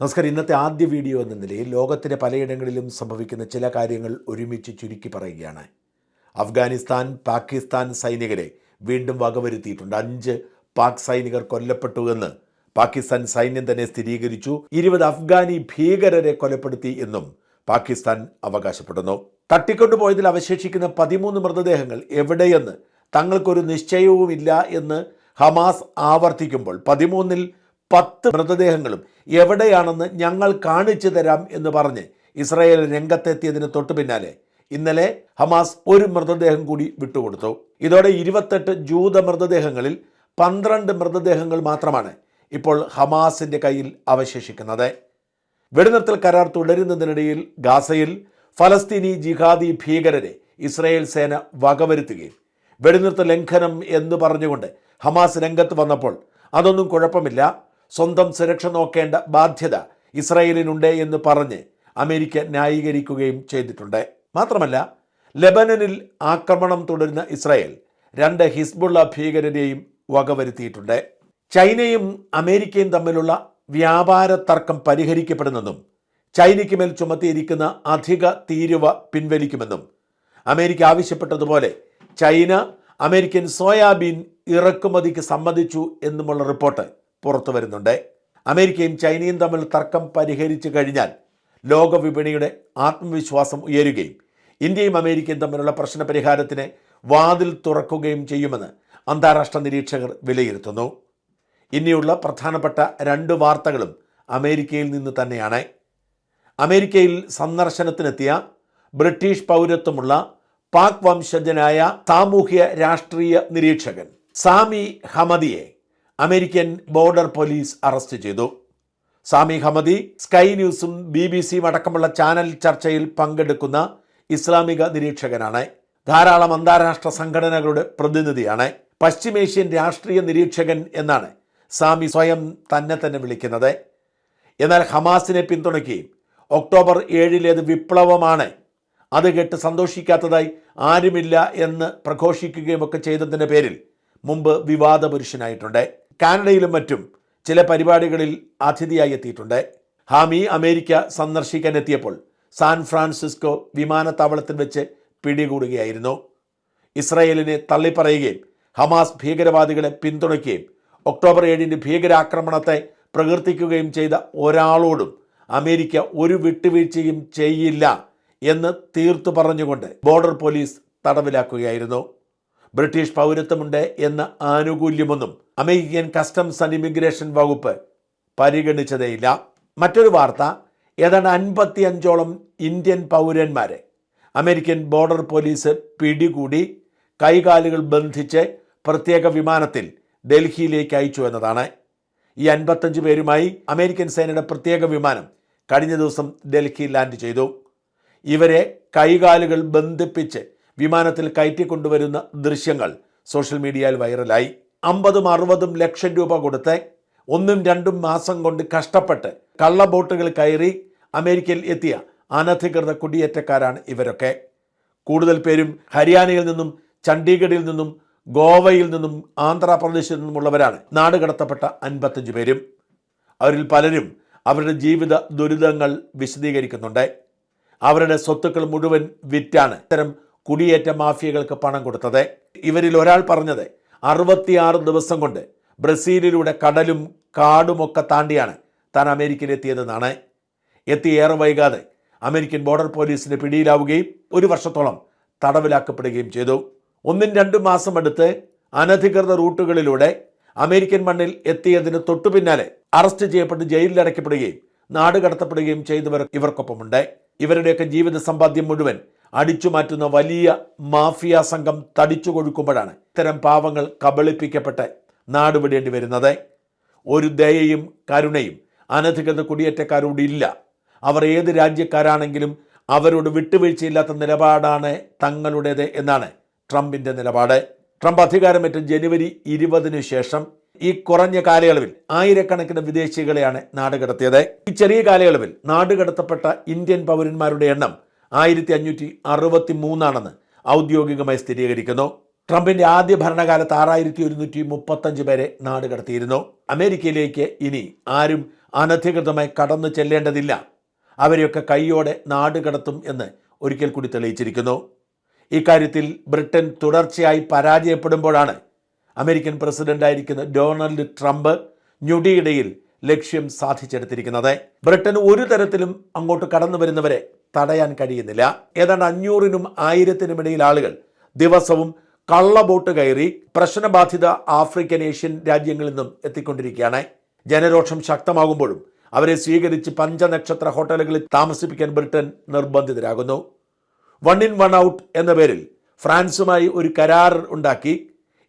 നമസ്കാരം. ഇന്നത്തെ ആദ്യ വീഡിയോ എന്ന നിലയിൽ ലോകത്തിന്റെ പലയിടങ്ങളിലും സംഭവിക്കുന്ന ചില കാര്യങ്ങൾ ഒരുമിച്ച് ചുരുക്കി പറയുകയാണ്. അഫ്ഗാനിസ്ഥാൻ പാകിസ്ഥാൻ സൈനികരെ വീണ്ടും വകവരുത്തിയിട്ടുണ്ട്. അഞ്ച് പാക് സൈനികർ കൊല്ലപ്പെട്ടു എന്ന് പാകിസ്ഥാൻ സൈന്യം തന്നെ സ്ഥിരീകരിച്ചു. ഇരുപത് അഫ്ഗാനി ഭീകരരെ കൊലപ്പെടുത്തി എന്നും പാകിസ്ഥാൻ അവകാശപ്പെടുന്നു. തട്ടിക്കൊണ്ടുപോയതിൽ അവശേഷിക്കുന്ന പതിമൂന്ന് മൃതദേഹങ്ങൾ എവിടെയെന്ന് തങ്ങൾക്കൊരു നിശ്ചയവുമില്ല എന്ന് ഹമാസ് ആവർത്തിക്കുമ്പോൾ പതിമൂന്നിൽ പത്ത് മൃതദേഹങ്ങളും എവിടെയാണെന്ന് ഞങ്ങൾ കാണിച്ചു തരാം എന്ന് പറഞ്ഞ് ഇസ്രായേൽ രംഗത്തെത്തിയതിന് തൊട്ടു പിന്നാലെ ഇന്നലെ ഹമാസ് ഒരു മൃതദേഹം കൂടി വിട്ടുകൊടുത്തു. ഇതോടെ ഇരുപത്തെട്ട് ജൂത മൃതദേഹങ്ങളിൽ പന്ത്രണ്ട് മൃതദേഹങ്ങൾ മാത്രമാണ് ഇപ്പോൾ ഹമാസിന്റെ കയ്യിൽ അവശേഷിക്കുന്നത്. വെടിനിർത്തൽ കരാർ തുടരുന്നതിനിടയിൽ ഗാസയിൽ ഫലസ്തീനി ജിഹാദി ഭീകരരെ ഇസ്രായേൽ സേന വകവരുത്തുകയും വെടിനിർത്തൽ ലംഘനം എന്ന് പറഞ്ഞുകൊണ്ട് ഹമാസ് രംഗത്ത് വന്നപ്പോൾ അതൊന്നും കുഴപ്പമില്ല. സ്വന്തം സുരക്ഷ നോക്കേണ്ട ബാധ്യത ഇസ്രായേലിനുണ്ട് എന്ന് പറഞ്ഞ് അമേരിക്ക ന്യായീകരിക്കുകയും ചെയ്തിട്ടുണ്ട്. മാത്രമല്ല ലെബനനിൽ ആക്രമണം തുടരുന്ന ഇസ്രായേൽ രണ്ട് ഹിസ്ബുള്ള ഭീകരരെയും വകവരുത്തിയിട്ടുണ്ട്. ചൈനയും അമേരിക്കയും തമ്മിലുള്ള വ്യാപാര തർക്കം പരിഹരിക്കപ്പെടുന്നതും ചൈനയ്ക്ക് മേൽ ചുമത്തിയിരിക്കുന്ന അധിക തീരുവ പിൻവലിക്കുമെന്നും അമേരിക്ക ആവശ്യപ്പെട്ടതുപോലെ ചൈന അമേരിക്കൻ സോയാബീൻ ഇറക്കുമതിക്ക് സമ്മതിച്ചു എന്നുമുള്ള റിപ്പോർട്ട് പുറത്തു വരുന്നുണ്ട്. അമേരിക്കയും ചൈനയും തമ്മിൽ തർക്കം പരിഹരിച്ചു കഴിഞ്ഞാൽ ലോകവിപണിയുടെ ആത്മവിശ്വാസം ഉയരുകയും ഇന്ത്യയും അമേരിക്കയും തമ്മിലുള്ള പ്രശ്ന പരിഹാരത്തിന് വാതിൽ തുറക്കുകയും ചെയ്യുമെന്ന് അന്താരാഷ്ട്ര നിരീക്ഷകർ വിലയിരുത്തുന്നു. ഇനിയുള്ള പ്രധാനപ്പെട്ട രണ്ട് വാർത്തകളും അമേരിക്കയിൽ നിന്ന് തന്നെയാണ്. അമേരിക്കയിൽ സന്ദർശനത്തിനെത്തിയ ബ്രിട്ടീഷ് പൗരത്വമുള്ള പാക് വംശജനായ സാമൂഹ്യ രാഷ്ട്രീയ നിരീക്ഷകൻ സാമി ഹമദിയെ അമേരിക്കൻ ബോർഡർ പോലീസ് അറസ്റ്റ് ചെയ്തു. സാമി ഹമദി സ്കൈ ന്യൂസും ബി ബി സിയും അടക്കമുള്ള ചാനൽ ചർച്ചയിൽ പങ്കെടുക്കുന്ന ഇസ്ലാമിക നിരീക്ഷകനാണ്. ധാരാളം അന്താരാഷ്ട്ര സംഘടനകളുടെ പ്രതിനിധിയാണ്. പശ്ചിമേഷ്യൻ രാഷ്ട്രീയ നിരീക്ഷകൻ എന്നാണ് സാമി സ്വയം തന്നെ തന്നെ വിളിക്കുന്നത്. എന്നാൽ ഹമാസിനെ പിന്തുണയ്ക്കുകയും ഒക്ടോബർ ഏഴിലേത് വിപ്ലവമാണ്. അത് കേട്ട് സന്തോഷിക്കാത്തതായി ആരുമില്ല എന്ന് പ്രഘോഷിക്കുകയും ഒക്കെ ചെയ്തതിന്റെ പേരിൽ മുമ്പ് വിവാദ പുരുഷനായിട്ടുണ്ട് കാനഡയിലും മറ്റും ചില പരിപാടികളിൽ അതിഥിയായി എത്തിയിട്ടുണ്ട്. ഹാമി അമേരിക്ക സന്ദർശിക്കാൻ എത്തിയപ്പോൾ സാൻ ഫ്രാൻസിസ്കോ വിമാനത്താവളത്തിൽ വെച്ച് പിടികൂടുകയായിരുന്നു. ഇസ്രയേലിനെ തള്ളിപ്പറയുകയും ഹമാസ് ഭീകരവാദികളെ പിന്തുണയ്ക്കുകയും ഒക്ടോബർ ഏഴിന് ഭീകരാക്രമണത്തെ പ്രകീർത്തിക്കുകയും ചെയ്ത ഒരാളോടും അമേരിക്ക ഒരു വിട്ടുവീഴ്ചയും ചെയ്യില്ല എന്ന് തീർത്തു പറഞ്ഞുകൊണ്ട് ബോർഡർ പോലീസ് തടവിലാക്കുകയായിരുന്നു. ബ്രിട്ടീഷ് പൗരത്വമുണ്ട് എന്ന ആനുകൂല്യമൊന്നും അമേരിക്കൻ കസ്റ്റംസ് ആൻഡ് ഇമിഗ്രേഷൻ വകുപ്പ് പരിഗണിച്ചതേയില്ല. മറ്റൊരു വാർത്ത ഏതാണ്ട് അൻപത്തി അഞ്ചോളം ഇന്ത്യൻ പൗരന്മാരെ അമേരിക്കൻ ബോർഡർ പോലീസ് പിടികൂടി കൈകാലുകൾ ബന്ധിച്ച് പ്രത്യേക വിമാനത്തിൽ ഡൽഹിയിലേക്ക് അയച്ചു എന്നതാണ്. ഈ അൻപത്തഞ്ച് പേരുമായി അമേരിക്കൻ സേനയുടെ പ്രത്യേക വിമാനം കഴിഞ്ഞ ദിവസം ഡൽഹി ലാൻഡ് ചെയ്തു. ഇവരെ കൈകാലുകൾ ബന്ധിപ്പിച്ച് വിമാനത്തിൽ കയറ്റിക്കൊണ്ടുവരുന്ന ദൃശ്യങ്ങൾ സോഷ്യൽ മീഡിയയിൽ വൈറലായി. അമ്പതും അറുപതും ലക്ഷം രൂപ കൊടുത്ത് ഒന്നും രണ്ടും മാസം കൊണ്ട് കഷ്ടപ്പെട്ട് കള്ളബോട്ടുകൾ കയറി അമേരിക്കയിൽ എത്തിയ അനധികൃത കുടിയേറ്റക്കാരാണ് ഇവരൊക്കെ. കൂടുതൽ പേരും ഹരിയാനയിൽ നിന്നും ചണ്ഡീഗഡിൽ നിന്നും ഗോവയിൽ നിന്നും ആന്ധ്രാപ്രദേശിൽ നിന്നുമുള്ളവരാണ് നാട് കടത്തപ്പെട്ട അൻപത്തഞ്ച് പേരും. അവരിൽ പലരും അവരുടെ ജീവിത ദുരിതങ്ങൾ വിശദീകരിക്കുന്നുണ്ട്. അവരുടെ സ്വത്തുക്കൾ മുഴുവൻ വിറ്റാണ്. ഇത്തരം കുടിയേറ്റ മാഫിയകൾക്ക് പണം കൊടുത്തത്. ഇവരിൽ ഒരാൾ പറഞ്ഞത് അറുപത്തിയാറ് ദിവസം കൊണ്ട് ബ്രസീലിലൂടെ കടലും കാടുമൊക്കെ താണ്ടിയാണ് താൻ അമേരിക്കയിലെത്തിയതെന്നാണ്. എത്തി ഏറെ വൈകാതെ അമേരിക്കൻ ബോർഡർ പോലീസിന്റെ പിടിയിലാവുകയും ഒരു വർഷത്തോളം തടവിലാക്കപ്പെടുകയും ചെയ്തു. ഒന്നും രണ്ടും മാസം എടുത്ത് അനധികൃത റൂട്ടുകളിലൂടെ അമേരിക്കൻ മണ്ണിൽ എത്തിയതിന് തൊട്ടു പിന്നാലെ അറസ്റ്റ് ചെയ്യപ്പെട്ട് ജയിലിൽ അടയ്ക്കപ്പെടുകയും നാട് കടത്തപ്പെടുകയും ചെയ്തവർ ഇവർക്കൊപ്പമുണ്ട്. ഇവരുടെയൊക്കെ ജീവിത സമ്പാദ്യം മുഴുവൻ അടിച്ചു മാറ്റുന്ന വലിയ മാഫിയ സംഘം തടിച്ചു കൊഴുക്കുമ്പോഴാണ് ഇത്തരം പാവങ്ങൾ കബളിപ്പിക്കപ്പെട്ട് നാടുവിടേണ്ടി വരുന്നത്. ഒരു ദയയും കരുണയും അനധികൃത കുടിയേറ്റക്കാരോട് ഇല്ല. അവർ ഏത് രാജ്യക്കാരാണെങ്കിലും അവരോട് വിട്ടുവീഴ്ചയില്ലാത്ത നിലപാടാണ് തങ്ങളുടേത് എന്നാണ് ട്രംപിന്റെ നിലപാട്. ട്രംപ് അധികാരമേറ്റ ജനുവരി ഇരുപതിനു ശേഷം ഈ കുറഞ്ഞ കാലയളവിൽ ആയിരക്കണക്കിന് വിദേശികളെയാണ് നാടുകടത്തിയത്. ഈ ചെറിയ കാലയളവിൽ നാടുകടത്തപ്പെട്ട ഇന്ത്യൻ പൗരന്മാരുടെ എണ്ണം ആയിരത്തി അഞ്ഞൂറ്റി അറുപത്തി മൂന്നാണെന്ന് ഔദ്യോഗികമായി സ്ഥിരീകരിക്കുന്നു. ട്രംപിന്റെ ആദ്യ ഭരണകാലത്ത് ആറായിരത്തി ഒരുന്നൂറ്റി മുപ്പത്തഞ്ച് പേരെ നാട് കടത്തിയിരുന്നു. അമേരിക്കയിലേക്ക് ഇനി ആരും അനധികൃതമായി കടന്നു ചെല്ലേണ്ടതില്ല. അവരെയൊക്കെ കൈയോടെ നാട് കടത്തും എന്ന് ഒരിക്കൽ കൂടി തെളിയിച്ചിരിക്കുന്നു. ഇക്കാര്യത്തിൽ ബ്രിട്ടൻ തുടർച്ചയായി പരാജയപ്പെടുമ്പോഴാണ് അമേരിക്കൻ പ്രസിഡന്റായിരിക്കുന്ന ഡൊണാൾഡ് ട്രംപ് ഞൊടിയിടയിൽ ലക്ഷ്യം സാധിച്ചെടുത്തിരിക്കുന്നത്. ബ്രിട്ടൻ ഒരു തരത്തിലും അങ്ങോട്ട് കടന്നു വരുന്നവരെ തടയാൻ കഴിയുന്നില്ല. ഏതാണ്ട് അഞ്ഞൂറിനും ആയിരത്തിനും ഇടയിൽ ആളുകൾ ദിവസവും കള്ളബോട്ട് കയറി പ്രശ്നബാധിത ആഫ്രിക്കൻ ഏഷ്യൻ രാജ്യങ്ങളിൽ നിന്നും എത്തിക്കൊണ്ടിരിക്കുകയാണ്. ജനരോഷം ശക്തമാകുമ്പോഴും അവരെ സ്വീകരിച്ച് പഞ്ചനക്ഷത്ര ഹോട്ടലുകളിൽ താമസിപ്പിക്കാൻ ബ്രിട്ടൻ നിർബന്ധിതരാകുന്നു. വൺ ഇൻ വൺ ഔട്ട് എന്ന പേരിൽ ഫ്രാൻസുമായി ഒരു കരാർ ഉണ്ടാക്കി.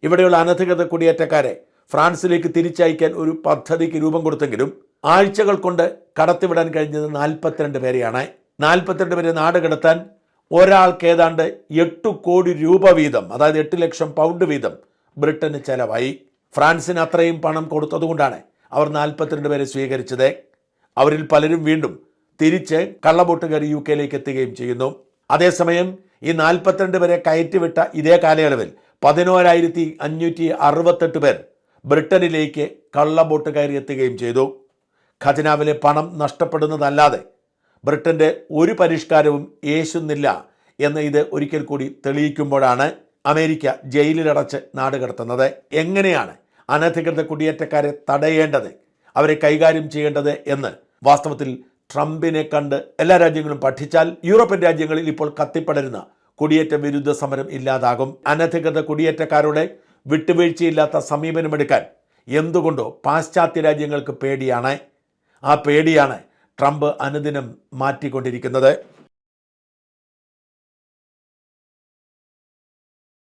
ഇവിടെയുള്ള അനധികൃത കുടിയേറ്റക്കാരെ ഫ്രാൻസിലേക്ക് തിരിച്ചയക്കാൻ ഒരു പദ്ധതിക്ക് രൂപം കൊടുത്തെങ്കിലും ആഴ്ചകൾ കൊണ്ട് കടത്തിവിടാൻ കഴിഞ്ഞത് നാൽപ്പത്തിരണ്ട് പേരെയാണ്. നാൽപ്പത്തിരണ്ട് പേരെ നാട് കടത്താൻ ഒരാൾക്ക് ഏതാണ്ട് എട്ട് കോടി രൂപ വീതം അതായത് എട്ട് ലക്ഷം പൗണ്ട് വീതം ബ്രിട്ടന് ചെലവായി. ഫ്രാൻസിന് അത്രയും പണം കൊടുത്തതുകൊണ്ടാണ് അവർ നാൽപ്പത്തിരണ്ട് പേരെ സ്വീകരിച്ചത്. അവരിൽ പലരും വീണ്ടും തിരിച്ച് കള്ളബോട്ട് കയറി യു കെയിലേക്ക് എത്തുകയും ചെയ്യുന്നു. അതേസമയം ഈ നാൽപ്പത്തിരണ്ട് പേരെ കയറ്റിവിട്ട ഇതേ കാലയളവിൽ പതിനോരായിരത്തി അഞ്ഞൂറ്റി അറുപത്തെട്ട് പേർ ബ്രിട്ടനിലേക്ക് കള്ളബോട്ട് കയറി എത്തുകയും ചെയ്തു. ഖജനാവിലെ പണം നഷ്ടപ്പെടുന്നതല്ലാതെ ബ്രിട്ടന്റെ ഒരു പരിഷ്കാരവും യേശുന്നില്ല എന്ന് ഇത് ഒരിക്കൽ കൂടി തെളിയിക്കുമ്പോഴാണ് അമേരിക്ക ജയിലിലടച്ച് നാട് കടത്തുന്നത്. എങ്ങനെയാണ് അനധികൃത കുടിയേറ്റക്കാരെ തടയേണ്ടത്? അവരെ കൈകാര്യം ചെയ്യേണ്ടത് എന്ന് വാസ്തവത്തിൽ ട്രംപിനെ കണ്ട് എല്ലാ രാജ്യങ്ങളും പഠിച്ചാൽ യൂറോപ്യൻ രാജ്യങ്ങളിൽ ഇപ്പോൾ കത്തിപ്പടരുന്ന കുടിയേറ്റ വിരുദ്ധ സമരം ഇല്ലാതാകും. അനധികൃത കുടിയേറ്റക്കാരുടെ വിട്ടുവീഴ്ചയില്ലാത്ത സമീപനമെടുക്കാൻ എന്തുകൊണ്ടോ പാശ്ചാത്യ രാജ്യങ്ങൾക്ക് പേടിയാണ്. ആ പേടിയാണ് ട്രംപ് അനുദിനം മാറ്റിക്കൊണ്ടിരിക്കുന്നത്.